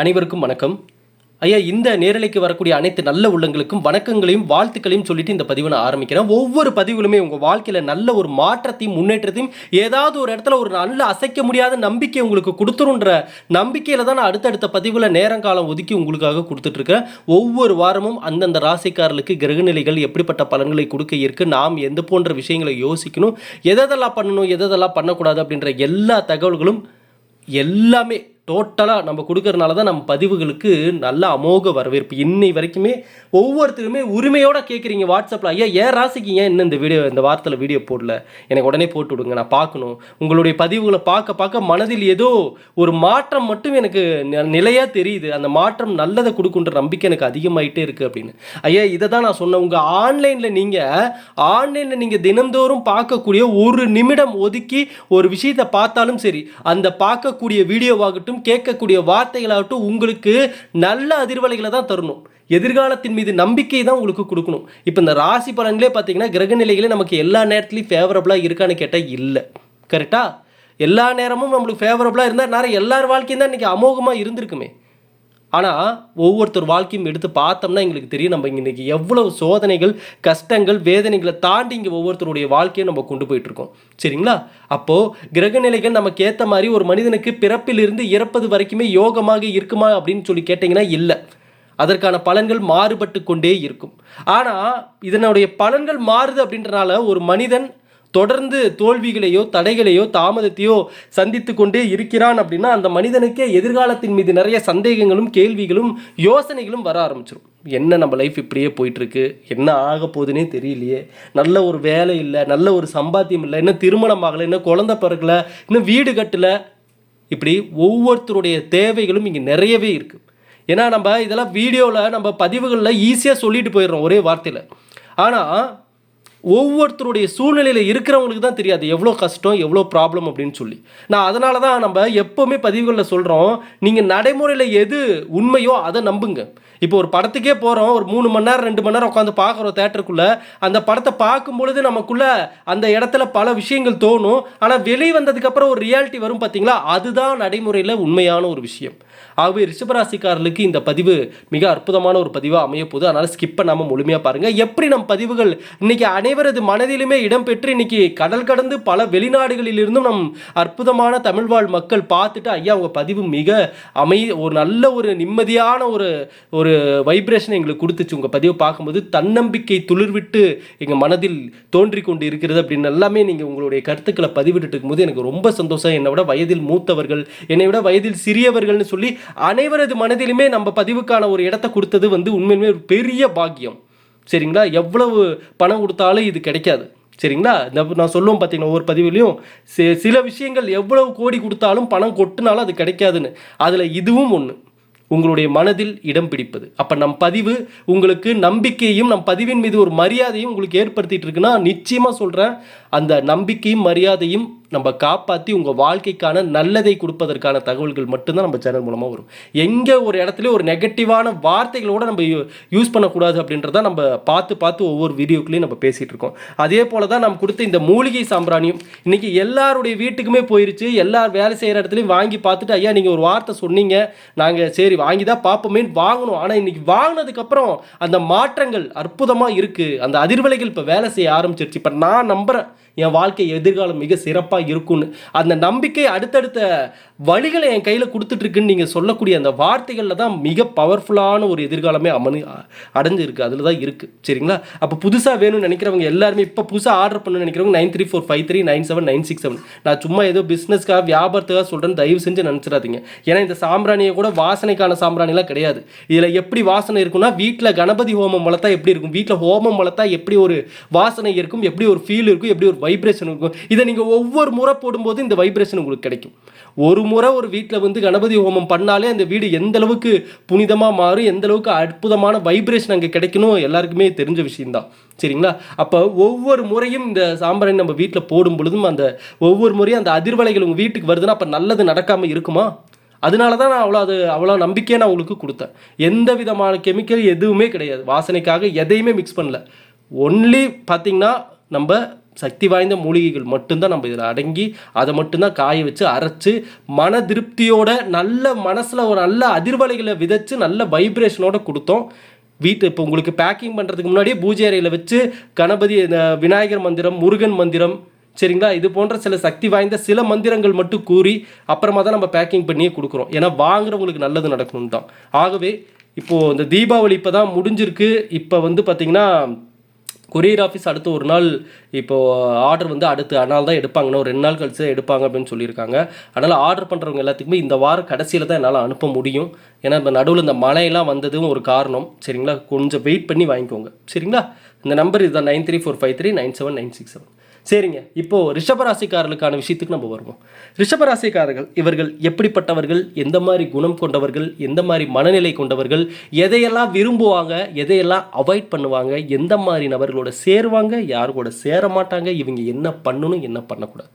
அனைவருக்கும் வணக்கம். ஐயா இந்த நேரலைக்கு வரக்கூடிய அனைத்து நல்ல உள்ளங்களுக்கும் வணக்கங்களையும் வாழ்த்துக்களையும் சொல்லிட்டு இந்த பதிவை நான் ஆரம்பிக்கிறேன். ஒவ்வொரு பதிவுகளுமே உங்கள் வாழ்க்கையில் நல்ல ஒரு மாற்றத்தையும் முன்னேற்றத்தையும் ஏதாவது ஒரு இடத்துல ஒரு நல்ல அசைக்க முடியாத நம்பிக்கை உங்களுக்கு கொடுத்துருன்ற நம்பிக்கையில் தான் நான் அடுத்தடுத்த பதிவில் நேரங்காலம் ஒதுக்கி உங்களுக்காக கொடுத்துட்ருக்கேன். ஒவ்வொரு வாரமும் அந்தந்த ராசிக்காரர்களுக்கு கிரகநிலைகள் எப்படிப்பட்ட பலன்களை கொடுக்க இருக்கு நாம் எந்த போன்ற விஷயங்களை யோசிக்கணும் எதெல்லாம் பண்ணணும் எதெல்லாம் பண்ணக்கூடாது அப்படின்ற எல்லா தகவல்களும் எல்லாமே டோட்டலாக நம்ம கொடுக்கறனால தான் நம்ம பதிவுகளுக்கு நல்ல அமோக வரவேற்பு. இன்னை வரைக்குமே ஒவ்வொருத்தருமே உரிமையோட கேட்குறீங்க வாட்ஸ்அப்பில் ஐயா ஏன் ராசிக்கு ஏன் இன்னும் இந்த வீடியோ இந்த வாரத்தில் வீடியோ போடல? எனக்கு உடனே போட்டு விடுங்க நான் பார்க்கணும். உங்களுடைய பதிவுகளை பார்க்க பார்க்க மனதில் ஏதோ ஒரு மாற்றம் மட்டும் எனக்கு நிலையாக தெரியுது. அந்த மாற்றம் நல்லதை கொடுக்குன்ற நம்பிக்கை எனக்கு அதிகமாயிட்டே இருக்குது அப்படின்னு. ஐயா இதை தான் நான் சொன்னேன் உங்கள் ஆன்லைனில் நீங்கள் ஆன்லைனில் நீங்கள் தினந்தோறும் பார்க்கக்கூடிய ஒரு நிமிடம் ஒதுக்கி ஒரு விஷயத்தை பார்த்தாலும் சரி அந்த பார்க்கக்கூடிய வீடியோவாகட்டும் கேட்கக்கூடிய வார்த்தைகளாகட்டும் உங்களுக்கு நல்ல அதிர்வலைகளை தான் தரணும். எதிர்காலத்தின் மீது நம்பிக்கை தான் உங்களுக்கு கொடுக்கணும். இப்போ இந்த ராசி பலன்களே பார்த்தீங்கன்னா கிரக நிலைகளே நமக்கு எல்லா நேரத்துலையும் ஃபேவரபுளாக இருக்கான்னு கேட்டால் இல்லை. கரெக்டாக எல்லா நேரமும் நம்மளுக்கு ஃபேவரபுளாக இருந்தால் நிறைய எல்லார் வாழ்க்கையும் தான் இன்றைக்கி அமோகமாக இருந்திருக்குமே. ஆனால் ஒவ்வொருத்தர் வாழ்க்கையும் எடுத்து பார்த்தோம்னா எங்களுக்கு தெரியும் நம்ம இன்றைக்கி எவ்வளவு சோதனைகள் கஷ்டங்கள் வேதனைகளை தாண்டி இங்கே ஒவ்வொருத்தருடைய வாழ்க்கையை நம்ம கொண்டு போயிட்டுருக்கோம். சரிங்களா? அப்போது கிரகநிலைகள் நமக்கு ஏற்ற மாதிரி ஒரு மனிதனுக்கு பிறப்பிலிருந்து இறப்பது வரைக்குமே யோகமாக இருக்குமா அப்படின்னு சொல்லி கேட்டிங்கன்னா இல்லை. அதற்கான பலன்கள் மாறுபட்டு கொண்டே இருக்கும். ஆனால் இதனுடைய பலன்கள் மாறுது அப்படின்றனால ஒரு மனிதன் தொடர்ந்து தோல்விகளையோ தடைகளையோ தாமதத்தையோ சந்தித்து கொண்டே இருக்கிறான் அப்படின்னா அந்த மனிதனுக்கே எதிர்காலத்தின் மீது நிறைய சந்தேகங்களும் கேள்விகளும் யோசனைகளும் வர ஆரம்பிச்சிடும் என்ன நம்ம லைஃப் இப்படியே போயிட்டுருக்கு? என்ன ஆக போகுதுன்னே தெரியலையே. நல்ல ஒரு வேலை இல்லை நல்ல ஒரு சம்பாத்தியம் இல்லை இன்னும் திருமணம் ஆகலை இன்னும் குழந்த பிறக்கலை இன்னும் வீடு கட்டலை. இப்படி ஒவ்வொருத்தருடைய தேவைகளும் இங்கே நிறையவே இருக்குது ஏன்னா நம்ம இதெல்லாம் வீடியோவில் நம்ம பதிவுகளில் ஈஸியாக சொல்லிட்டு போயிடுறோம் ஒரே வார்த்தையில். ஆனால் ஒவ்வொருத்தருடைய சூழ்நிலையில் இருக்கிறவங்களுக்கு தான் தெரியாது. எவ்வளோ கஷ்டம் எவ்வளோ ப்ராப்ளம் அப்படின்னு சொல்லி. நான் அதனால தான் நம்ம எப்போவுமே பதிவுகளில் சொல்கிறோம் நீங்கள் நடைமுறையில் எது உண்மையோ அதை நம்புங்க. இப்போ ஒரு படத்துக்கே போகிறோம் ஒரு மூணு மணி நேரம் ரெண்டு மணி நேரம் உட்காந்து பார்க்குறோம் தேட்டருக்குள்ளே அந்த படத்தை பார்க்கும் பொழுது அந்த இடத்துல பல விஷயங்கள் தோணும். ஆனால் வெளியே வந்ததுக்கப்புறம் ஒரு ரியாலிட்டி வரும் பார்த்தீங்களா அதுதான் நடைமுறையில் உண்மையான ஒரு விஷயம். ஆகவே ரிஷபராசிக்காரர்களுக்கு இந்த பதிவு மிக அற்புதமான ஒரு பதிவாக அமைய போகுது. அதனால் ஸ்கிப் பண்ணாமல் முழுமையாக பாருங்கள் எப்படி நம் பதிவுகள் இன்னைக்கு அனைவரது மனதிலுமே இடம்பெற்று இன்னைக்கு கடல் கடந்து பல வெளிநாடுகளிலிருந்தும் நம் அற்புதமான தமிழ்வாழ் மக்கள் பார்த்துட்டு ஐயா உங்கள் பதிவு மிக அமை ஒரு நல்ல ஒரு நிம்மதியான ஒரு ஒரு வைப்ரேஷன் எங்களுக்கு கொடுத்துச்சு. உங்கள் பதிவை பார்க்கும்போது தன்னம்பிக்கை துளிர்விட்டு எங்கள் மனதில் தோன்றி கொண்டு இருக்கிறது அப்படின்னு எல்லாமே நீங்கள் உங்களுடைய கருத்துக்களை பதிவிட்டு இருக்கும்போது எனக்கு ரொம்ப சந்தோஷம். என்னை விட வயதில் மூத்தவர்கள் என்னை விட வயதில் சிறியவர்கள்னு சொல்லி அனைவரது மனதிலுமே நம்ம பதிவுக்கான ஒரு இடத்தை கொடுத்தது வந்து உண்மையிலுமே ஒரு பெரிய பாக்கியம். சரிங்களா? எவ்வளவு பணம் கொடுத்தாலும் இது கிடைக்காது. சரிங்களா? இந்த நான் சொல்லுவோம் பார்த்தீங்கன்னா ஒவ்வொரு பதிவுலையும் சில விஷயங்கள் எவ்வளவு கோடி கொடுத்தாலும் பணம் கொட்டினாலும் அது கிடைக்காதுன்னு. அதில் இதுவும் ஒன்று உங்களுடைய மனதில் இடம் பிடிப்பது. அப்போ நம் பதிவு உங்களுக்கு நம்பிக்கையும் நம் பதிவின் மீது ஒரு மரியாதையும் உங்களுக்கு ஏற்படுத்திட்டு இருக்குன்னா நிச்சயமாக சொல்கிறேன் அந்த நம்பிக்கையும் மரியாதையும் நம்ம காப்பாற்றி உங்கள் வாழ்க்கைக்கான நல்லதை கொடுப்பதற்கான தகவல்கள் மட்டும்தான் நம்ம சேனல் மூலமாக வரும். எங்கே ஒரு இடத்துல ஒரு நெகட்டிவான வார்த்தைகளோட நம்ம யூஸ் பண்ணக்கூடாது அப்படின்றத நம்ம பார்த்து பார்த்து ஒவ்வொரு வீடியோக்குள்ளேயும் நம்ம பேசிகிட்டு இருக்கோம். அதே போல தான் நம்ம கொடுத்த இந்த மூலிகை சாம்பிராணியும் இன்னைக்கு எல்லாருடைய வீட்டுக்குமே போயிருச்சு. எல்லார் வேலை செய்கிற இடத்துலையும் வாங்கி பார்த்துட்டு ஐயா நீங்கள் ஒரு வார்த்தை சொன்னீங்க. நாங்கள் சரி வாங்கி தான் பார்ப்போமேன்னு வாங்கணும். ஆனால் இன்னைக்கு வாங்கினதுக்கப்புறம் அந்த மாற்றங்கள் அற்புதமாக இருக்குது அந்த அதிர்வலைகள் இப்போ வேலை செய்ய ஆரம்பிச்சிருச்சு. இப்போ நான் நம்புகிறேன் என் வாழ்க்கை எதிர்காலம் மிக சிறப்பாக இருக்கும்னு. அந்த நம்பிக்கை அடுத்தடுத்த வழிகளை என் கையில் கொடுத்துட்ருக்குன்னு நீங்கள் சொல்லக்கூடிய அந்த வார்த்தைகளில் தான் மிக பவர்ஃபுல்லான ஒரு எதிர்காலமே அமனு அடைஞ்சிருக்கு. அதில் தான் இருக்குது சரிங்களா? அப்போ புதுசாக வேணும்னு நினைக்கிறவங்க எல்லாருமே இப்போ புதுசாக ஆர்டர் பண்ணணும்னு நினைக்கிறவங்க nine three four five three nine seven nine six seven. நான் சும்மா ஏதோ பிஸ்னஸ்க்காக வியாபாரத்துக்காக சொல்கிறேன்னு தயவு செஞ்சு நினச்சிடாதீங்க. ஏன்னா இந்த சாம்பிராணியை கூட வாசனைக்கான சாம்பிராணிலாம் கிடையாது. இதில் எப்படி வாசனை இருக்கும்னா வீட்டில் கணபதி ஹோமம் வளர்த்தா எப்படி இருக்கும்? வீட்டில் ஹோமம் வளர்த்தா எப்படி ஒரு வாசனை இருக்கும்? எப்படி ஒரு ஃபீல் இருக்கும்? எப்படி ஒரு வைப்ரேஷன் இருக்கும். இதை நீங்கள் ஒவ்வொரு முறை போடும்போது இந்த வைப்ரேஷன் உங்களுக்கு கிடைக்கும். ஒரு முறை ஒரு வீட்டில் வந்து கணபதி ஹோமம் பண்ணாலே அந்த வீடு எந்த அளவுக்கு புனிதமாக மாறும் எந்த அளவுக்கு அற்புதமான வைப்ரேஷன் அங்கே கிடைக்கணும் எல்லாருக்குமே தெரிஞ்ச விஷயம்தான். சரிங்களா? அப்போ ஒவ்வொரு முறையும் இந்த சாம்பிராணி நம்ம வீட்டில் போடும் பொழுதும் அந்த ஒவ்வொரு முறையும் அந்த அதிர்வலைகள் உங்கள் வீட்டுக்கு வருதுன்னா அப்போ நல்லது நடக்காமல் இருக்குமா? அதனால தான் நான் அவ்வளோ அது அவ்வளோ நம்பிக்கையை நான் உங்களுக்கு கொடுத்தேன். எந்த விதமான கெமிக்கல் எதுவுமே கிடையாது. வாசனைக்காக எதையுமே மிக்ஸ் பண்ணல. ஒன்லி பார்த்திங்கன்னா நம்ம சக்தி வாய்ந்த மூலிகைகள் மட்டும்தான் நம்ம இதில் அடங்கி அதை மட்டும்தான் காய வச்சு அரைச்சு மன திருப்தியோட நல்ல மனசில் ஒரு நல்ல அதிர்வலைகளை விதைச்சு நல்ல வைப்ரேஷனோட கொடுத்தோம். வீட்டு இப்போ உங்களுக்கு பேக்கிங் பண்ணுறதுக்கு முன்னாடியே பூஜை அறையில் வச்சு கணபதி இந்த விநாயகர் மந்திரம் முருகன் மந்திரம் சரிங்களா? இது போன்ற சில சக்தி வாய்ந்த சில மந்திரங்கள் மட்டும் கூறி அப்புறமா தான் நம்ம பேக்கிங் பண்ணியே கொடுக்குறோம். ஏன்னா வாங்குறவங்களுக்கு நல்லது நடக்கணும் தான். ஆகவே இப்போது இந்த தீபாவளி இப்போ தான் முடிஞ்சிருக்கு. இப்போ வந்து பார்த்திங்கன்னா கொரியர் ஆஃபீஸ் அடுத்து ஒரு நாள் இப்போது ஆர்டர் uh, வந்து அடுத்து அதனால தான் எடுப்பாங்கன்னு ஒரு ரெண்டு நாள் கழிச்சு தான் எடுப்பாங்க அப்படின்னு சொல்லியிருக்காங்க. அதனால் ஆர்டர் பண்ணுறவங்க எல்லாத்துக்குமே இந்த வாரம் கடைசியில் தான் என்னால் அனுப்ப முடியும். ஏன்னா இப்போ நடுவில் இந்த மழையெல்லாம் வந்ததும் ஒரு காரணம். சரிங்களா? கொஞ்சம் வெயிட் பண்ணி வாங்கிக்கோங்க. சரிங்களா? இந்த நம்பர் இதுதான். Nine three four five three nine seven nine six seven. சரிங்க. இப்போ ரிஷபராசிக்காரர்களுக்கான விஷயத்துக்கு நம்ம வருவோம். ரிஷபராசிக்காரர்கள் இவர்கள் எப்படிப்பட்டவர்கள்? எந்த மாதிரி குணம் கொண்டவர்கள்? எந்த மாதிரி மனநிலை கொண்டவர்கள்? எதையெல்லாம் விரும்புவாங்க? எதையெல்லாம் அவாய்ட் பண்ணுவாங்க? எந்த மாதிரி நபர்களோட சேருவாங்க? யார் கூட சேர மாட்டாங்க இவங்க என்ன பண்ணணும்? என்ன பண்ணக்கூடாது?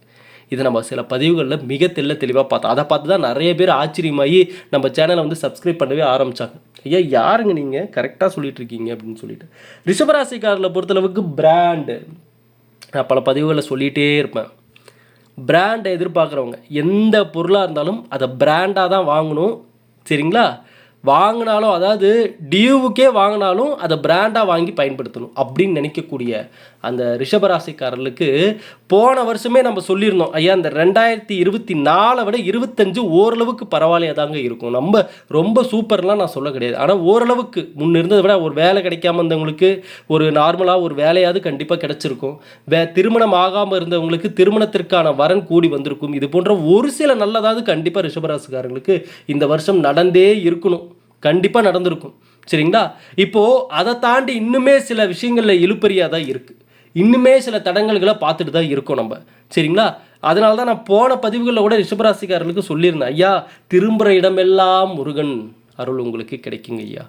இது நம்ம சில பதிவுகளில் மிக தெல்ல தெளிவாக பார்த்தோம். அதை பார்த்து தான் நிறைய பேர் ஆச்சரியமாகி நம்ம சேனலை வந்து சப்ஸ்கிரைப் பண்ணவே ஆரம்பித்தாங்க ஐயா யாருங்க நீங்கள் கரெக்டாக சொல்லிட்டு இருக்கீங்க அப்படின்னு சொல்லிட்டு. ரிஷபராசிக்காரில் பொறுத்தளவுக்கு பிராண்டு நான் பல பதிவுகளை சொல்லிகிட்டே இருப்பேன். பிராண்டை எதிர்பார்க்குறவங்க எந்த பொருளாக இருந்தாலும் அதை பிராண்டாக தான் வாங்கணும். சரிங்களா? வாங்கினாலும் அதாவது டியூவுக்கே வாங்கினாலும் அதை பிராண்டாக வாங்கி பயன்படுத்தணும் அப்படின்னு நினைக்கக்கூடிய அந்த ரிஷபராசிக்காரர்களுக்கு போன வருஷமே நம்ம சொல்லியிருந்தோம் ஐயா இந்த ரெண்டாயிரத்தி இருபத்தி நாலை விட இருபத்தஞ்சு ஓரளவுக்கு பரவாயில்லையாக தாங்க இருக்கும். நம்ம ரொம்ப சூப்பர்லாம் நான் சொல்ல கிடையாது. ஆனால் ஓரளவுக்கு முன்ன இருந்ததை விட ஒரு வேலை கிடைக்காம இருந்தவங்களுக்கு ஒரு நார்மலாக ஒரு வேலையாவது கண்டிப்பாக கிடைச்சிருக்கும். வே திருமணம் ஆகாமல் இருந்தவங்களுக்கு திருமணத்திற்கான வரன் கூடி வந்திருக்கும். இது போன்ற ஒரு சில நல்லதாவது கண்டிப்பாக ரிஷபராசிக்காரங்களுக்கு இந்த வருஷம் நடந்தே இருக்கணும். கண்டிப்பாக நடந்திருக்கும். சரிங்களா? இப்போது அதை தாண்டி இன்னுமே சில விஷயங்களில் இழுப்பறியாக தான் இருக்குது இன்னுமே சில தடங்கல்களை பார்த்துட்டு தான் இருக்கோம் நம்ம. சரிங்களா? அதனால தான் நான் போன பதிவுகளில் கூட ரிஷபராசிக்காரர்களுக்கு சொல்லியிருந்தேன் ஐயா திரும்புகிற இடமெல்லாம் முருகன் அருள் உங்களுக்கு கிடைக்குங்க ஐயா.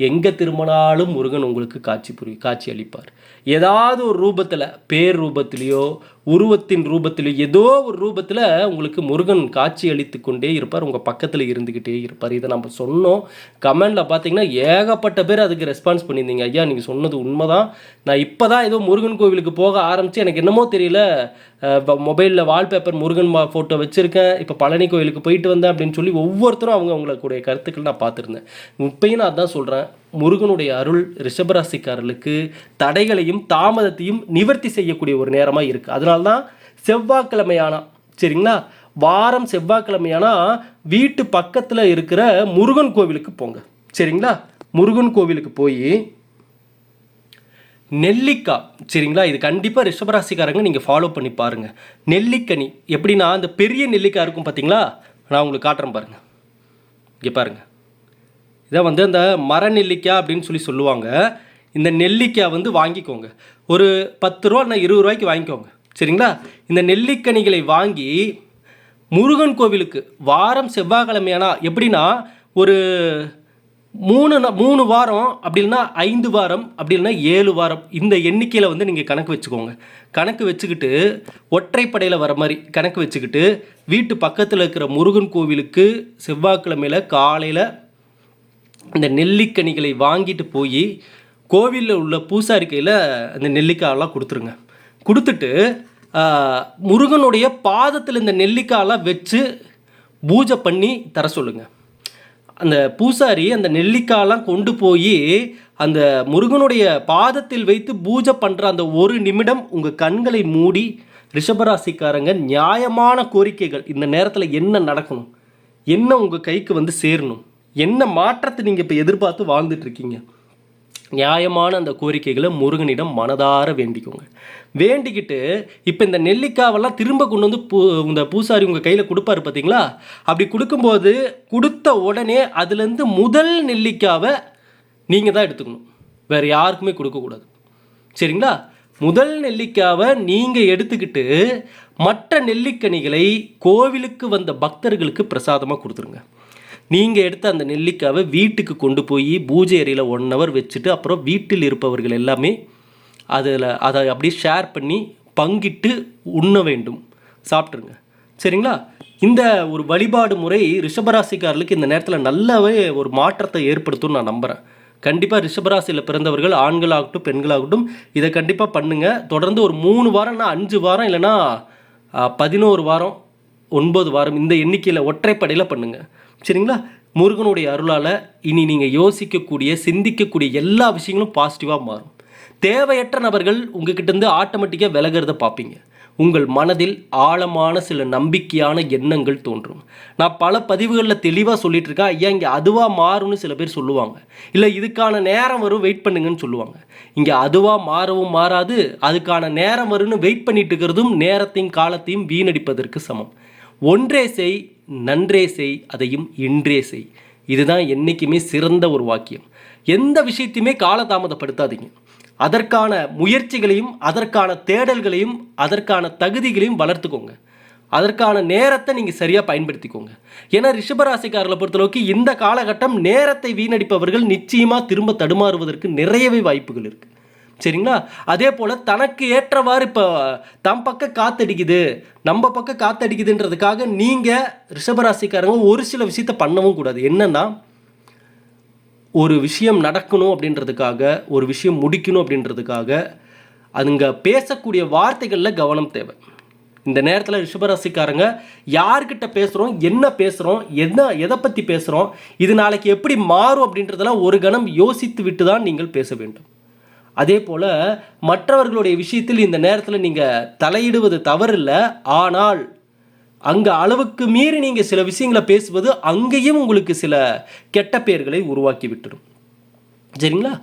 எங்கே திரும்பினாலும் முருகன் உங்களுக்கு காட்சி புரியும் காட்சி அளிப்பார். ஏதாவது ஒரு ரூபத்தில் பேர் ரூபத்திலேயோ உருவத்தின் ரூபத்திலேயோ ஏதோ ஒரு ரூபத்தில் உங்களுக்கு முருகன் காட்சி அளித்து கொண்டே இருப்பார் உங்கள் பக்கத்தில் இருந்துக்கிட்டே இருப்பார். இதை நம்ம சொன்னோம். கமெண்டில் பார்த்தீங்கன்னா ஏகப்பட்ட பேர் அதுக்கு ரெஸ்பான்ஸ் பண்ணியிருந்தீங்க. ஐயா நீங்கள் சொன்னது உண்மைதான். நான் இப்போ தான் ஏதோ முருகன் கோவிலுக்கு போக ஆரம்பித்து எனக்கு என்னமோ தெரியல மொபைலில் வால்பேப்பர் முருகன் மா ஃபோட்டோ வச்சுருக்கேன். இப்போ பழனி கோவிலுக்கு போயிட்டு வந்தேன் அப்படின்னு சொல்லி ஒவ்வொருத்தரும் அவங்க அவங்களுடைய கருத்துக்கள் நான் பார்த்துருந்தேன். இப்பயும் நான் அதான் சொல்கிறேன் முருகனுடைய அருள் ரிஷபராசிக்காரர்களுக்கு தடைகளையும் தாமதத்தையும் நிவர்த்தி செய்யக்கூடிய ஒரு நேரமாக இருக்குது அதனால்தான் செவ்வாய்க்கிழமையானா சரிங்களா? வாரம் செவ்வாய்க்கிழமையானா வீட்டு பக்கத்தில் இருக்கிற முருகன் கோவிலுக்கு போங்க. சரிங்களா? முருகன் கோவிலுக்கு போய் நெல்லிக்காய் சரிங்களா? இது கண்டிப்பாக ரிஷபராசிக்காரங்க நீங்கள் ஃபாலோ பண்ணி பாருங்கள் நெல்லிக்கனி எப்படின்னா அந்த பெரிய நெல்லிக்காய் இருக்கும் பார்த்தீங்களா நான் உங்களுக்கு காட்டுறேன் பாருங்கள் இங்கே பாருங்கள் இதை வந்து அந்த மர நெல்லிக்காய் அப்படின்னு சொல்லி சொல்லுவாங்க. இந்த நெல்லிக்காய் வந்து வாங்கிக்கோங்க. ஒரு பத்து ரூபா இல்லை இருபது ரூபாய்க்கு வாங்கிக்கோங்க. சரிங்களா? இந்த நெல்லிக்கனிகளை வாங்கி முருகன் கோவிலுக்கு வாரம் செவ்வாய்க்கிழமையானா எப்படின்னா ஒரு மூணு மூணு வாரம் அப்படி இல்லைன்னா ஐந்து வாரம் அப்படி இல்லைன்னா ஏழு வாரம் இந்த எண்ணிக்கையில் வந்து நீங்கள் கணக்கு வச்சுக்கோங்க. கணக்கு வச்சுக்கிட்டு ஒற்றைப்படையில் வர மாதிரி கணக்கு வச்சுக்கிட்டு வீட்டு பக்கத்தில் இருக்கிற முருகன் கோவிலுக்கு செவ்வாய்க்கிழமையில் காலையில் இந்த நெல்லிக்கனிகளை வாங்கிட்டு போய் கோவிலில் உள்ள பூசாரி கையில் அந்த நெல்லிக்காயெல்லாம் கொடுத்துருங்க. கொடுத்துட்டு முருகனுடைய பாதத்தில் இந்த நெல்லிக்காயெல்லாம் வச்சு பூஜை பண்ணி தர சொல்லுங்கள் அந்த பூசாரி அந்த நெல்லிக்காயெல்லாம் கொண்டு போய் அந்த முருகனுடைய பாதத்தில் வைத்து பூஜை பண்ணுற அந்த ஒரு நிமிடம் உங்கள் கண்களை மூடி ரிஷபராசிக்காரங்க நியாயமான கோரிக்கைகள். இந்த நேரத்தில் என்ன நடக்கணும்? என்ன உங்கள் கைக்கு வந்து சேரணும்? என்ன மாற்றத்தை நீங்கள் இப்போ எதிர்பார்த்து வாழ்ந்துட்டு இருக்கீங்க நியாயமான அந்த கோரிக்கைகளை முருகனிடம் மனதார வேண்டிக்கோங்க. வேண்டிக்கிட்டு இப்போ இந்த நெல்லிக்காவெல்லாம் திரும்ப கொண்டு வந்து பூ இந்த பூசாரி உங்கள் கையில் கொடுப்பாரு பார்த்தீங்களா அப்படி கொடுக்கும்போது கொடுத்த உடனே அதுலேருந்து முதல் நெல்லிக்காவை நீங்கள் தான் எடுத்துக்கணும். வேறு யாருக்குமே கொடுக்கக்கூடாது சரிங்களா? முதல் நெல்லிக்காவை நீங்கள் எடுத்துக்கிட்டு மற்ற நெல்லிக்கனிகளை கோவிலுக்கு வந்த பக்தர்களுக்கு பிரசாதமாக கொடுத்துருங்க. நீங்கள் எடுத்த அந்த நெல்லிக்காவை வீட்டுக்கு கொண்டு போய் பூஜை அறையில் ஒன் ஹவர் வச்சுட்டு அப்புறம் வீட்டில் இருப்பவர்கள் எல்லாமே அதில் அதை அப்படியே ஷேர் பண்ணி பங்கிட்டு உண்ண வேண்டும். சாப்பிட்ருங்க சரிங்களா? இந்த ஒரு வழிபாடு முறை ரிஷபராசிக்காரர்களுக்கு இந்த நேரத்தில் நல்லாவே ஒரு மாற்றத்தை ஏற்படுத்தும்னு நான் நம்புகிறேன் கண்டிப்பாக ரிஷபராசியில் பிறந்தவர்கள் ஆண்களாகட்டும் பெண்களாகட்டும் இதை கண்டிப்பாக பண்ணுங்கள் தொடர்ந்து ஒரு மூணு வாரம்னா அஞ்சு வாரம் இல்லைன்னா பதினோரு வாரம் ஒன்பது வாரம் இந்த எண்ணிக்கையில் ஒற்றைப்படையில் பண்ணுங்கள் சரிங்களா? முருகனுடைய அருளால் இனி நீங்கள் யோசிக்கக்கூடிய சிந்திக்கக்கூடிய எல்லா விஷயங்களும் பாசிட்டிவாக மாறும். தேவையற்ற நபர்கள் உங்ககிட்டருந்து ஆட்டோமேட்டிக்காக விலகிறத பார்ப்பீங்க. உங்கள் மனதில் ஆழமான சில நம்பிக்கையான எண்ணங்கள் தோன்றும். நான் பல பதிவுகளில் தெளிவாக சொல்லிட்டு இருக்கேன் ஐயா இங்கே அதுவாக மாறும்னு சில பேர் சொல்லுவாங்க. இல்லை இதுக்கான நேரம் வரும் வெயிட் பண்ணுங்கன்னு சொல்லுவாங்க. இங்கே அதுவாக மாறவும் மாறாது அதுக்கான நேரம் வரும்னு வெயிட் பண்ணிட்டு இருக்கிறதும் நேரத்தையும் காலத்தையும் வீணடிப்பதற்கு சமம். ஒன்றே செய் நன்றே செய் அதையும் இன்றே செய். இதுதான் என்றைக்குமே சிறந்த ஒரு வாக்கியம். எந்த விஷயத்தையுமே காலதாமதப்படுத்தாதீங்க. அதற்கான முயற்சிகளையும் அதற்கான தேடல்களையும் அதற்கான தகுதிகளையும் வளர்த்துக்கோங்க. அதற்கான நேரத்தை நீங்கள் சரியாக பயன்படுத்திக்கோங்க. ஏன்னா ரிஷபராசிக்காரர்களை பொறுத்தளவுக்கு இந்த காலகட்டம் நேரத்தை வீணடிப்பவர்கள் நிச்சயமாக திரும்ப தடுமாறுவதற்கு நிறையவே வாய்ப்புகள் இருக்குது சரிங்களா? அதே போல் தனக்கு ஏற்றவாறு இப்போ தம் பக்கம் காத்தடிக்குது நம்ம பக்கம் காத்தடிக்குதுன்றதுக்காக நீங்கள் ரிஷபராசிக்காரங்க ஒரு சில விஷயத்த பண்ணவும் கூடாது. என்னென்னா ஒரு விஷயம் நடக்கணும் அப்படின்றதுக்காக ஒரு விஷயம் முடிக்கணும் அப்படின்றதுக்காக அதுங்க பேசக்கூடிய வார்த்தைகளில் கவனம் தேவை. இந்த நேரத்தில் ரிஷபராசிக்காரங்க யார்கிட்ட பேசுகிறோம் என்ன பேசுகிறோம் என்ன எதை பற்றி பேசுகிறோம் இது நாளைக்கு எப்படி மாறும் அப்படின்றதெல்லாம் ஒரு கணம் யோசித்து விட்டு தான் நீங்கள் பேச வேண்டும். அதே போல் மற்றவர்களுடைய விஷயத்தில் இந்த நேரத்தில் நீங்கள் தலையிடுவது தவறில்லை. ஆனால் அங்கே அளவுக்கு மீறி நீங்கள் சில விஷயங்களை பேசுவது அங்கேயும் உங்களுக்கு சில கெட்ட பெயர்களை உருவாக்கி விட்டுரும். சரிங்களா?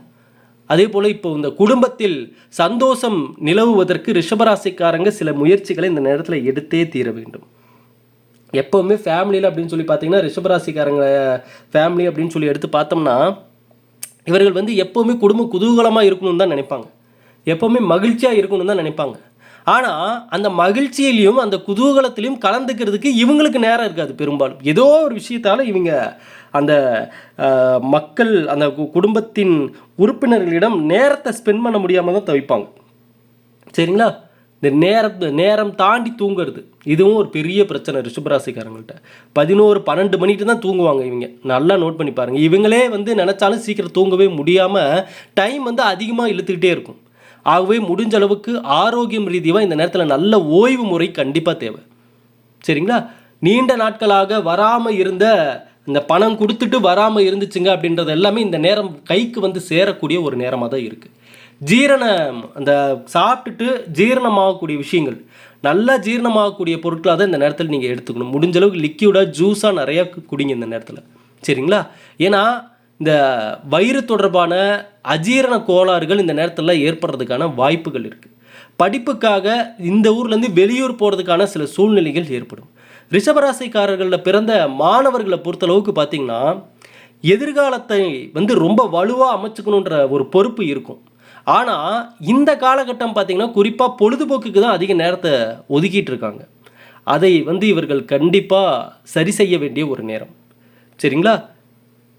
அதே போல் இப்போ இந்த குடும்பத்தில் சந்தோஷம் நிலவுவதற்கு ரிஷபராசிக்காரங்க சில முயற்சிகளை இந்த நேரத்தில் எடுத்தே தீர வேண்டும். எப்போவுமே ஃபேமிலியில் அப்படின்னு சொல்லி பார்த்தீங்கன்னா ரிஷபராசிக்காரங்க ஃபேமிலி அப்படின்னு சொல்லி எடுத்து பார்த்தோம்னா இவர்கள் வந்து எப்போவுமே குடும்பம் குதூகலமாக இருக்கணும்னு தான் நினைப்பாங்க. எப்போவுமே மகிழ்ச்சியாக இருக்கணும்னு தான் நினைப்பாங்க. ஆனால் அந்த மகிழ்ச்சியிலையும் அந்த குதூகலத்திலையும் கலந்துக்கிறதுக்கு இவங்களுக்கு நேரம் இருக்காது பெரும்பாலும். ஏதோ ஒரு விஷயத்தால் இவங்க அந்த மக்கள் அந்த கு- குடும்பத்தின் உறுப்பினர்களிடம் நேரத்தை ஸ்பெண்ட் பண்ண முடியாமல் தான் தவிப்பாங்க. சரிங்களா? இந்த நேரத்து நேரம் தாண்டி தூங்குறது. இதுவும் ஒரு பெரிய பிரச்சனை ரிஷபராசிக்காரங்கள்ட்ட. பதினோரு பன்னெண்டு மணிக்கு தான் தூங்குவாங்க இவங்க. நல்லா நோட் பண்ணி பாருங்கள் இவங்களே வந்து நினச்சாலும் சீக்கிரம் தூங்கவே முடியாமல் டைம் வந்து அதிகமாக இழுத்துக்கிட்டே இருக்கும். ஆகவே முடிஞ்ச அளவுக்கு ஆரோக்கியம் ரீதியாக இந்த நேரத்தில் நல்ல ஓய்வு முறை கண்டிப்பாக தேவை. சரிங்களா? நீண்ட நாட்களாக வராமல் இருந்த இந்த பணம் கொடுத்துட்டு வராமல் இருந்துச்சுங்க அப்படின்றது எல்லாமே இந்த நேரம் கைக்கு வந்து சேரக்கூடிய ஒரு நேரமாக தான் இருக்குது ஜீரணம் அந்த சாப்பிட்டுட்டு ஜீரணமாகக்கூடிய விஷயங்கள். நல்லா ஜீரணமாகக்கூடிய பொருட்களாக தான் இந்த நேரத்தில் நீங்கள் எடுத்துக்கணும். முடிஞ்ச அளவுக்கு லிக்யூடாக ஜூஸாக நிறையா குடிங்க இந்த நேரத்தில். சரிங்களா? ஏன்னா இந்த வயிறு தொடர்பான அஜீரண கோளாறுகள் இந்த நேரத்தில் ஏற்படுறதுக்கான வாய்ப்புகள் இருக்குது படிப்புக்காக இந்த ஊர்லேருந்து வெளியூர் போகிறதுக்கான சில சூழ்நிலைகள் ஏற்படும். ரிஷபராசிக்காரர்களில் பிறந்த மாணவர்களை பொறுத்தளவுக்கு பார்த்தீங்கன்னா எதிர்காலத்தை வந்து ரொம்ப வலுவாக அமைச்சுக்கணுன்ற ஒரு பொறுப்பு இருக்கும். ஆனால் இந்த காலகட்டம் பார்த்தீங்கன்னா குறிப்பாக பொழுதுபோக்குக்கு தான் அதிக நேரத்தை ஒதுக்கிட்டு இருக்காங்க அதை வந்து இவர்கள் கண்டிப்பாக சரி செய்ய வேண்டிய ஒரு நேரம். சரிங்களா?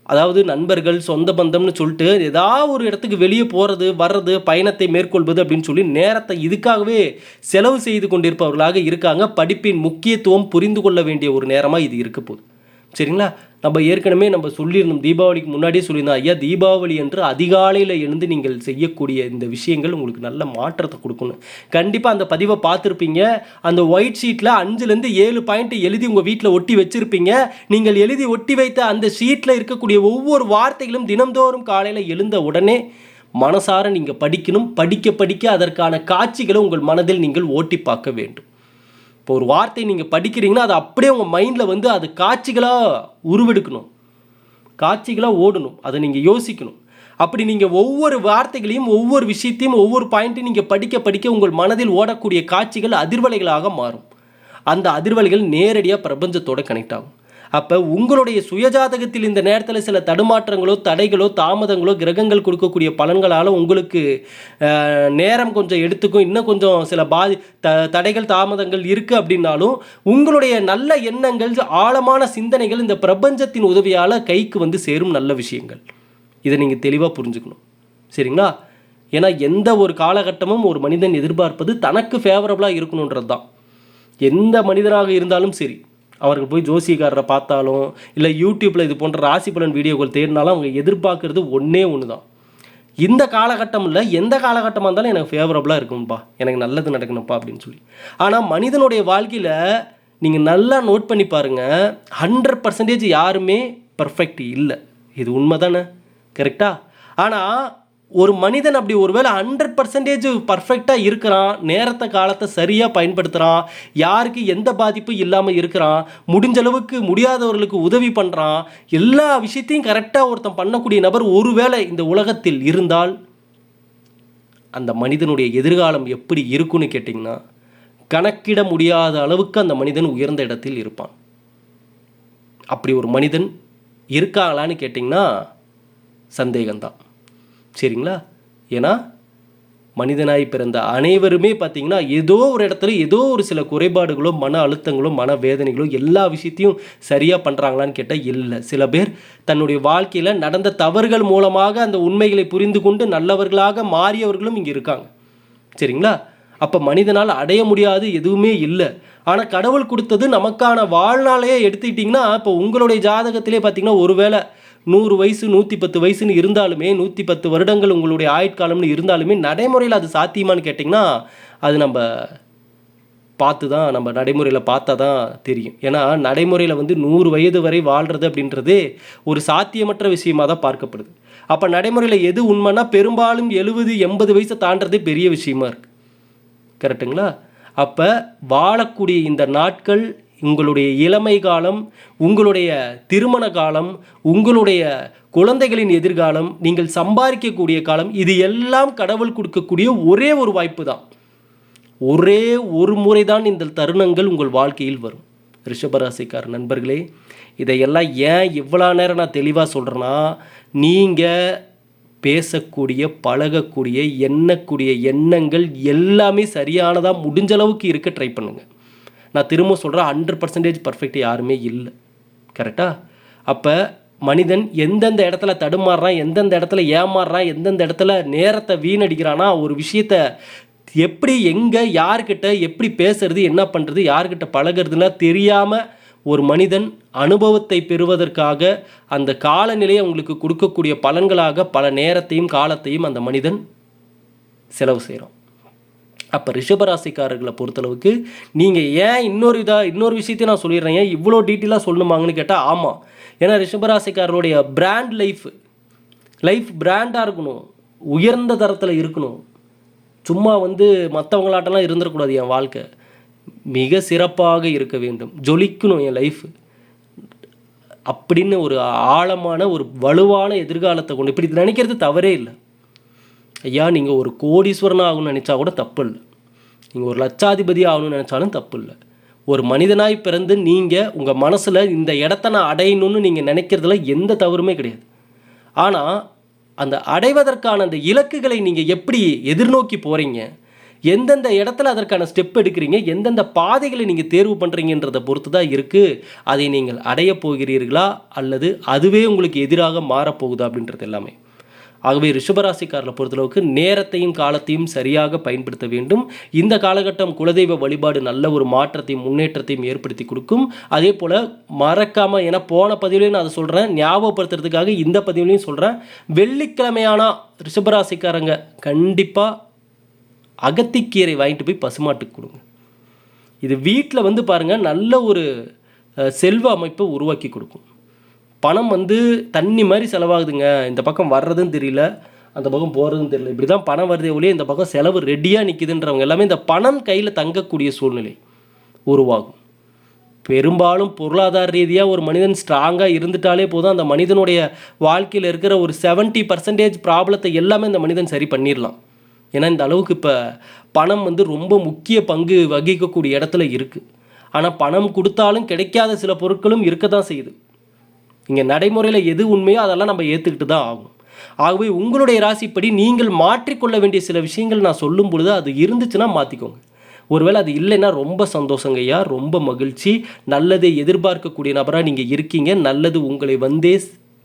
அதாவது நண்பர்கள் சொந்த பந்தம்னு சொல்லிட்டு ஏதாவது ஒரு இடத்துக்கு வெளியே போகிறது வர்றது பயணத்தை மேற்கொள்வது அப்படின்னு சொல்லி நேரத்தை இதுக்காகவே செலவு செய்து கொண்டிருப்பவர்களாக இருக்காங்க. படிப்பின் முக்கியத்துவம் புரிந்து கொள்ள வேண்டிய ஒரு நேரமாக இது இருக்க போகுது. சரிங்களா? நம்ம ஏற்கனவே நம்ம சொல்லியிருந்தோம் தீபாவளிக்கு முன்னாடியே சொல்லியிருந்தோம். ஐயா தீபாவளி என்று அதிகாலையில் எழுந்து நீங்கள் செய்யக்கூடிய இந்த விஷயங்கள் உங்களுக்கு நல்ல மாற்றத்தை கொடுக்கணும். கண்டிப்பாக அந்த பதிவை பார்த்துருப்பீங்க. அந்த ஒயிட் ஷீட்டில் அஞ்சுலேருந்து ஏழு பாயிண்ட் எழுதி உங்கள் வீட்டில் ஒட்டி வச்சுருப்பீங்க. நீங்கள் எழுதி ஒட்டி வைத்த அந்த ஷீட்டில் இருக்கக்கூடிய ஒவ்வொரு வார்த்தைகளும் தினம்தோறும் காலையில் எழுந்த உடனே மனசார நீங்கள் படிக்கணும். படிக்க படிக்க அதற்கான காட்சிகளை உங்கள் மனதில் நீங்கள் ஓட்டி பார்க்க வேண்டும். இப்போ ஒரு வார்த்தை நீங்கள் படிக்கிறீங்கன்னா அது அப்படியே உங்கள் மைண்டில் வந்து அது காட்சிகளாக உருவெடுக்கணும். காட்சிகளாக ஓடணும். அதை நீங்கள் யோசிக்கணும். அப்படி நீங்கள் ஒவ்வொரு வார்த்தைகளையும் ஒவ்வொரு விஷயத்தையும் ஒவ்வொரு பாயிண்ட்டையும் நீங்கள் படிக்க படிக்க உங்கள் மனதில் ஓடக்கூடிய காட்சிகள் அதிர்வலைகளாக மாறும். அந்த அதிர்வலைகள் நேரடியாக பிரபஞ்சத்தோட கனெக்ட் ஆகும். அப்போ உங்களுடைய சுயஜாதகத்தில் இந்த நேரத்தில் சில தடுமாற்றங்களோ தடைகளோ தாமதங்களோ கிரகங்கள் கொடுக்கக்கூடிய பலன்களால் உங்களுக்கு நேரம் கொஞ்சம் எடுத்துக்கும். இன்னும் கொஞ்சம் சில பாதி த தடைகள் தாமதங்கள் இருக்குது அப்படின்னாலும் உங்களுடைய நல்ல எண்ணங்கள் ஆழமான சிந்தனைகள் இந்த பிரபஞ்சத்தின் உதவியால் கைக்கு வந்து சேரும் நல்ல விஷயங்கள். இதை நீங்கள் தெளிவாக புரிஞ்சுக்கணும். சரிங்களா? ஏன்னா எந்த ஒரு காலகட்டமும் ஒரு மனிதன் எதிர்பார்ப்பது தனக்கு ஃபேவரபுளாக இருக்கணுன்றது தான் எந்த மனிதனாக இருந்தாலும் சரி. அவர்கள் போய் ஜோசியக்காரரை பார்த்தாலும் இல்லை யூடியூப்பில் இது போன்ற ராசி பலன் வீடியோக்கள் தேடினாலும் அவங்க எதிர்பார்க்கறது ஒன்றே ஒன்று தான் இந்த காலகட்டம் இல்லை எந்த காலகட்டமாக இருந்தாலும் எனக்கு ஃபேவரபுளாக இருக்கும்ப்பா எனக்கு நல்லது நடக்கணும்ப்பா அப்படின்னு சொல்லி. ஆனால் மனிதனுடைய வாழ்க்கையில் நீங்கள் நல்லா நோட் பண்ணி பாருங்கள் ஹண்ட்ரட் பர்சன்டேஜ் யாருமே பர்ஃபெக்ட் இல்லை. இது உண்மை தானே கரெக்டாக ஆனால் ஒரு மனிதன் அப்படி ஒருவேளை ஹண்ட்ரட் பர்சன்டேஜ் பர்ஃபெக்டாக இருக்கிறான் நேரத்தை காலத்தை சரியாக பயன்படுத்துகிறான் யாருக்கு எந்த பாதிப்பும் இல்லாமல் இருக்கிறான் முடிஞ்ச அளவுக்கு முடியாதவர்களுக்கு உதவி பண்ணுறான் எல்லா விஷயத்தையும் கரெக்டாக ஒருத்தன் பண்ணக்கூடிய நபர் ஒருவேளை இந்த உலகத்தில் இருந்தால் அந்த மனிதனுடைய எதிர்காலம் எப்படி இருக்குன்னு கேட்டிங்கன்னா கணக்கிட முடியாத அளவுக்கு அந்த மனிதன் உயர்ந்த இடத்தில் இருப்பான். அப்படி ஒரு மனிதன் இருக்காங்களான்னு கேட்டிங்கன்னா சந்தேகம்தான். சரிங்களா? ஏன்னா மனிதனாய் பிறந்த அனைவருமே பார்த்தீங்கன்னா ஏதோ ஒரு இடத்துல ஏதோ ஒரு சில குறைபாடுகளோ மன அழுத்தங்களோ மன வேதனைகளோ எல்லா விஷயத்தையும் சரியாக பண்ணுறாங்களான்னு கேட்டால் இல்லை. சில பேர் தன்னுடைய வாழ்க்கையில் நடந்த தவறுகள் மூலமாக அந்த உண்மைகளை புரிந்து கொண்டு நல்லவர்களாக மாறியவர்களும் இங்கே இருக்காங்க. சரிங்களா? அப்போ மனிதனால் அடைய முடியாது எதுவுமே இல்லை. ஆனால் கடவுள் கொடுத்தது நமக்கான வாழ்நாளையே எடுத்துக்கிட்டிங்கன்னா இப்போ உங்களுடைய ஜாதகத்திலே பார்த்தீங்கன்னா ஒருவேளை நூறு வயசு நூற்றி பத்து வயசுன்னு இருந்தாலுமே நூற்றி பத்து வருடங்கள் உங்களுடைய ஆயுட்காலம்னு இருந்தாலுமே நடைமுறையில் அது சாத்தியமான்னு கேட்டிங்கன்னா அது நம்ம பார்த்து தான் நம்ம நடைமுறையில் பார்த்தா தான் தெரியும். ஏன்னா நடைமுறையில் வந்து நூறு வயது வரை வாழ்கிறது அப்படின்றது ஒரு சாத்தியமற்ற விஷயமாக தான் பார்க்கப்படுது. அப்போ நடைமுறையில் எது உண்மைன்னா பெரும்பாலும் எழுபது எண்பது வயசை தாண்டதே பெரிய விஷயமா இருக்குது கரெக்டுங்களா அப்போ வாழக்கூடிய இந்த நாட்கள் உங்களுடைய இளமை காலம் உங்களுடைய திருமண காலம் உங்களுடைய குழந்தைகளின் எதிர்காலம் நீங்கள் சம்பாதிக்கக்கூடிய காலம் இது எல்லாம் கடவுள் கொடுக்கக்கூடிய ஒரே ஒரு வாய்ப்பு தான். ஒரே ஒரு முறை தான் இந்த தருணங்கள் உங்கள் வாழ்க்கையில் வரும். ரிஷபராசிக்கார் நண்பர்களே இதையெல்லாம் ஏன் இவ்வளோ நேரம் நான் தெளிவாக சொல்கிறேன்னா நீங்கள் பேசக்கூடிய பழகக்கூடிய எண்ணக்கூடிய எண்ணங்கள் எல்லாமே சரியானதாக முடிஞ்ச அளவுக்கு இருக்க ட்ரை பண்ணுங்கள் நான் திரும்ப சொல்கிறேன் ஹண்ட்ரட் பர்சன்டேஜ் பர்ஃபெக்ட் யாருமே இல்லை. கரெக்டாக அப்போ மனிதன் எந்தெந்த இடத்துல தடுமாறுறான் எந்தெந்த இடத்துல ஏமாறுறான் எந்தெந்த இடத்துல நேரத்தை வீணடிக்கிறானா ஒரு விஷயத்த எப்படி எங்கே யார்கிட்ட எப்படி பேசுறது என்ன பண்ணுறது யார்கிட்ட பழகிறதுனா தெரியாமல் ஒரு மனிதன் அனுபவத்தை பெறுவதற்காக அந்த காலநிலையை உங்களுக்கு கொடுக்கக்கூடிய பலன்களாக பல நேரத்தையும் காலத்தையும் அந்த மனிதன் செலவு செய்கிறோம் அப்போ ரிஷபராசிக்காரர்களை பொறுத்தளவுக்கு நீங்கள் ஏன் இன்னொரு இதாக இன்னொரு விஷயத்தையும் நான் சொல்லிடுறேன். ஏன் இவ்வளோ டீட்டெயிலாக சொல்லணுமாங்கன்னு கேட்டால் ஆமாம் ஏன்னா ரிஷபராசிக்காரருடைய பிராண்ட் லைஃப் லைஃப் பிராண்டாக இருக்கணும். உயர்ந்த தரத்தில் இருக்கணும். சும்மா வந்து மற்றவங்களாட்டெல்லாம் இருந்துடக்கூடாது என் வாழ்க்கை. மிக சிறப்பாக இருக்க வேண்டும். ஜொலிக்கணும் என் லைஃப் அப்படின்னு ஒரு ஆழமான ஒரு வலுவான எதிர்காலத்தை கொண்டு இப்படி நினைக்கிறது தவறே இல்லை. ஐயா நீங்கள் ஒரு கோடீஸ்வரன் ஆகணும்னு நினச்சா கூட தப்பு இல்லை நீங்கள் ஒரு லட்சாதிபதி ஆகணும்னு நினச்சாலும் தப்பு இல்லை ஒரு மனிதனாய் பிறந்து நீங்கள் உங்கள் மனசில் இந்த இடத்த நான் அடையணும்னு நீங்கள் நினைக்கிறதுல எந்த தவறுமே கிடையாது. ஆனால் அந்த அடைவதற்கான அந்த இலக்குகளை நீங்கள் எப்படி எதிர்நோக்கி போகிறீங்க எந்தெந்த இடத்துல அதற்கான ஸ்டெப் எடுக்கிறீங்க? எந்தெந்த பாதைகளை நீங்கள் தேர்வு பண்ணுறீங்கன்றதை பொறுத்து தான் இருக்குது அதை நீங்கள் அடையப் போகிறீர்களா? அல்லது அதுவே உங்களுக்கு எதிராக மாறப்போகுதா அப்படின்றது எல்லாமே. ஆகவே ரிஷபராசிக்காரில் பொறுத்தளவுக்கு நேரத்தையும் காலத்தையும் சரியாக பயன்படுத்த வேண்டும். இந்த காலகட்டம் குலதெய்வ வழிபாடு நல்ல ஒரு மாற்றத்தையும் முன்னேற்றத்தையும் ஏற்படுத்தி கொடுக்கும். அதே போல் மறக்காமல் ஏன்னா போன பதிவுலையும் நான் அதை சொல்கிறேன் ஞாபகப்படுத்துறதுக்காக இந்த பதிவுலையும் சொல்கிறேன் வெள்ளிக்கிழமையானா ரிஷபராசிக்காரங்க கண்டிப்பாக அகத்திக்கீரை வாங்கிட்டு போய் பசுமாட்டுக்கு கொடுங்க. இது வீட்டில் வந்து பாருங்கள் நல்ல ஒரு செல்வ அமைப்பை உருவாக்கி கொடுக்கும். பணம் வந்து தண்ணி மாதிரி செலவாகுதுங்க. இந்த பக்கம் வர்றதுன்னு தெரியல அந்த பக்கம் போகிறதுன்னு தெரியல. இப்படி தான் பணம் வருதே ஒழிய இந்த பக்கம் செலவு ரெடியாக நிற்கிதுன்றவங்க எல்லாமே இந்த பணம் கையில் தங்கக்கூடிய சூழ்நிலை உருவாகும். பெரும்பாலும் பொருளாதார ரீதியாக ஒரு மனிதன் ஸ்ட்ராங்காக இருந்துட்டாலே போதும். அந்த மனிதனுடைய வாழ்க்கையில் இருக்கிற ஒரு 70% பர்சன்டேஜ் ப்ராப்ளத்தை எல்லாமே இந்த மனிதன் சரி பண்ணிடலாம் ஏன்னா இந்த அளவுக்கு இப்போ பணம் வந்து ரொம்ப முக்கிய பங்கு வகிக்கக்கூடிய இடத்துல இருக்குது ஆனால் பணம் கொடுத்தாலும் கிடைக்காத சில பொருட்களும் இருக்க தான் செய்யுது. இங்கே நடைமுறையில் எது உண்மையோ அதெல்லாம் நம்ம ஏற்றுக்கிட்டு தான் ஆகும் ஆகவே உங்களுடைய ராசிப்படி நீங்கள் மாற்றிக்கொள்ள வேண்டிய சில விஷயங்கள் நான் சொல்லும் பொழுது அது இருந்துச்சுன்னா மாற்றிக்கோங்க ஒருவேளை அது இல்லைன்னா ரொம்ப சந்தோஷங்க ஐயா ரொம்ப மகிழ்ச்சி. நல்லதை எதிர்பார்க்கக்கூடிய நபராக நீங்கள் இருக்கீங்க. நல்லது உங்களை வந்தே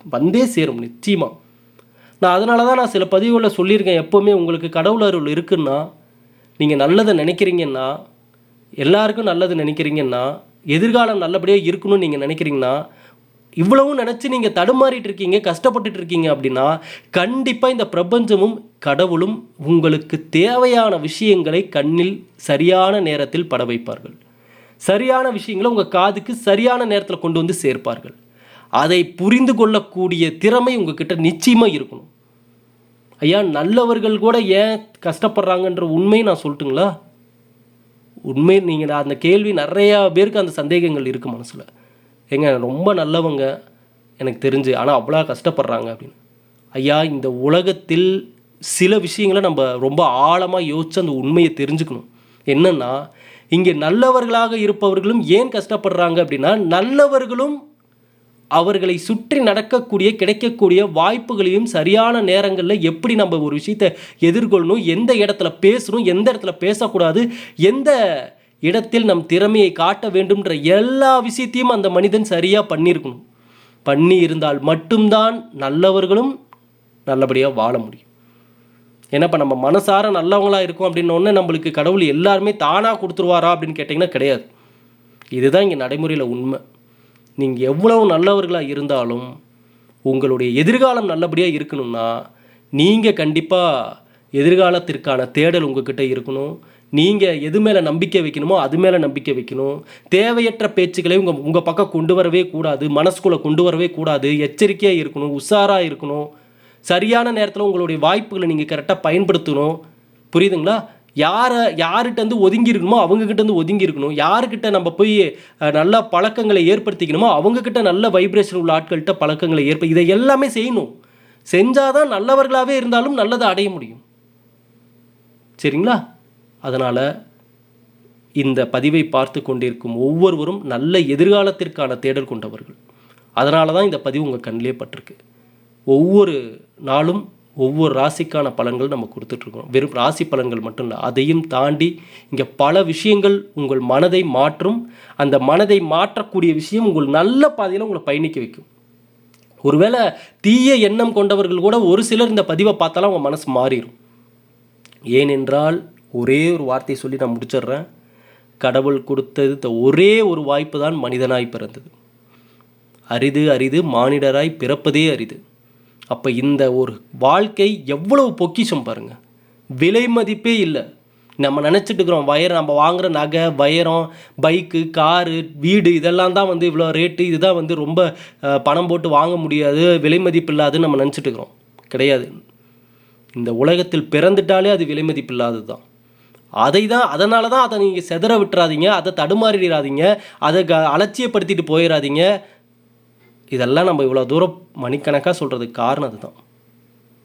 வந்தே சேரும் நிச்சயமாக நான் அதனால தான் நான் சில பதிவுகளில் சொல்லியிருக்கேன். எப்போவுமே உங்களுக்கு கடவுள் அருள் இருக்குன்னா நீங்கள் நல்லதை நினைக்கிறீங்கன்னா எல்லாருக்கும் நல்லது நினைக்கிறீங்கன்னா எதிர்காலம் நல்லபடியாக இருக்கணும்னு நீங்கள் நினைக்கிறீங்கன்னா இவ்வளவும் நினச்சி நீங்கள் தடுமாறிட்டு இருக்கீங்க கஷ்டப்பட்டுட்டு இருக்கீங்க அப்படின்னா கண்டிப்பாக இந்த பிரபஞ்சமும் கடவுளும் உங்களுக்கு தேவையான விஷயங்களை கண்ணில் சரியான நேரத்தில் பட வைப்பார்கள் சரியான விஷயங்களை உங்கள் காதுக்கு சரியான நேரத்தில் கொண்டு வந்து சேர்ப்பார்கள். அதை புரிந்து கொள்ளக்கூடிய திறமை உங்ககிட்ட நிச்சயமாக இருக்கணும். ஐயா நல்லவர்கள் கூட ஏன் கஷ்டப்படுறாங்கன்ற உண்மையை நான் சொல்லட்டுங்களா? உண்மை நீங்கள் அந்த கேள்வி நிறையா பேருக்கு அந்த சந்தேகங்கள் இருக்குது மனசில். ஏங்க ரொம்ப நல்லவங்க எனக்கு தெரிஞ்சு. ஆனால் அவ்வளோ கஷ்டப்படுறாங்க அப்படின்னு. ஐயா இந்த உலகத்தில் சில விஷயங்களை நம்ம ரொம்ப ஆழமாக யோசித்து அந்த உண்மையை தெரிஞ்சுக்கணும். என்னென்னா இங்கே நல்லவர்களாக இருப்பவர்களும் ஏன் கஷ்டப்படுறாங்க அப்படின்னா நல்லவர்களும் அவர்களை சுற்றி நடக்கக்கூடிய கிடைக்கக்கூடிய வாய்ப்புகளையும் சரியான நேரங்களில் எப்படி நம்ம ஒரு விஷயத்தை எதிர்கொள்ளணும் எந்த இடத்துல பேசணும் எந்த இடத்துல பேசக்கூடாது எந்த இடத்தில் நம் திறமையை காட்ட வேண்டும்ன்ற எல்லா விஷயத்தையும் அந்த மனிதன் சரியாக பண்ணியிருக்கணும். பண்ணி இருந்தால் மட்டும்தான் நல்லவர்களும் நல்லபடியாக வாழ முடியும். ஏன்னா இப்போ நம்ம மனசார நல்லவங்களாக இருக்கோம் அப்படின்னோடனே நம்மளுக்கு கடவுள் எல்லாருமே தானாக கொடுத்துருவாரா அப்படின்னு கேட்டிங்கன்னா கிடையாது. இதுதான் இங்கே நடைமுறையில் உண்மை. நீங்கள் எவ்வளவு நல்லவர்களாக இருந்தாலும் உங்களுடைய எதிர்காலம் நல்லபடியாக இருக்கணும்னா நீங்கள் கண்டிப்பாக எதிர்காலத்திற்கான தேடல் உங்ககிட்ட இருக்கணும். நீங்கள் எது மேலே நம்பிக்கை வைக்கணுமோ அது மேலே நம்பிக்கை வைக்கணும். தேவையற்ற பேச்சுக்களை உங்கள் உங்கள் பக்கம் கொண்டு வரவே கூடாது. மனசுக்குள்ளே கொண்டு வரவே கூடாது. எச்சரிக்கையாக இருக்கணும். உஷாராக இருக்கணும். சரியான நேரத்தில் உங்களுடைய வாய்ப்புகளை நீங்கள் கரெக்டாக பயன்படுத்தணும். புரியுதுங்களா? யாரை யார்கிட்ட இருந்து ஒதுங்கி இருக்கணுமோ அவங்கக்கிட்ட ஒதுங்கி இருக்கணும். யாருக்கிட்ட நம்ம போய் நல்ல பழக்கங்களை ஏற்படுத்திக்கணுமோ அவங்கக்கிட்ட நல்ல வைப்ரேஷன் உள்ள ஆட்கள்கிட்ட பழக்கங்களை ஏற்ப இதை எல்லாமே செய்யணும். செஞ்சாதான் நல்லவர்களாகவே இருந்தாலும் நல்லதை அடைய முடியும். சரிங்களா? அதனால் இந்த பதிவை பார்த்து கொண்டிருக்கும் ஒவ்வொருவரும் நல்ல எதிர்காலத்திற்கான தேடல் கொண்டவர்கள். அதனால தான் இந்த பதிவு உங்கள் கண்ணிலே பட்டிருக்கு. ஒவ்வொரு நாளும் ஒவ்வொரு ராசிக்கான பலன்கள் நம்ம கொடுத்துட்ருக்கோம். வெறும் ராசி பலன்கள் மட்டும் இல்லை அதையும் தாண்டி இங்கே பல விஷயங்கள் உங்கள் மனதை மாற்றும் அந்த மனதை மாற்றக்கூடிய விஷயம் உங்கள் நல்ல பாதையில் உங்களை பயணிக்க வைக்கும். ஒருவேளை தீய எண்ணம் கொண்டவர்கள் கூட ஒரு சிலர் இந்த பதிவை பார்த்தாலும் அவங்க மனசு மாறிடும் ஏனென்றால் ஒரே ஒரு வார்த்தையை சொல்லி நான் முடிச்சிடுறேன். கடவுள் கொடுத்தது ஒரே ஒரு வாய்ப்பு தான் மனிதனாய் பிறந்தது. அரிது அரிது மானிடராய் பிறப்பதே அரிது. அப்போ இந்த ஒரு வாழ்க்கை எவ்வளவு பொக்கிஷம் பாருங்கள் விலை மதிப்பே இல்லை. நம்ம நினச்சிட்டு இருக்கிறோம் வயர் நம்ம வாங்குகிற நகை வயரம் பைக்கு காரு வீடு இதெல்லாம் தான் வந்து இவ்வளோ ரேட்டு. இதுதான் வந்து ரொம்ப பணம் போட்டு வாங்க முடியாது விலை மதிப்பு இல்லாதுன்னு நம்ம நினச்சிட்டு இருக்கிறோம். கிடையாது. இந்த உலகத்தில் பிறந்துட்டாலே அது விலை மதிப்பு இல்லாதது தான் அதை தான் அதனால தான் அதை நீங்கள் செதற விட்டுறாதீங்க அதை தடுமாறிடாதீங்க அதை க அலட்சியப்படுத்திட்டு போயிடாதீங்க இதெல்லாம் நம்ம இவ்வளோ தூரம் மணிக்கணக்காக சொல்கிறதுக்கு காரணம் அதுதான்.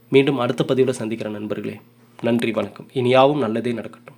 மீண்டும் அடுத்த பதிவில் சந்திக்கிறேன் நண்பர்களே. நன்றி வணக்கம். இனியாவும் நல்லதே நடக்கட்டும்.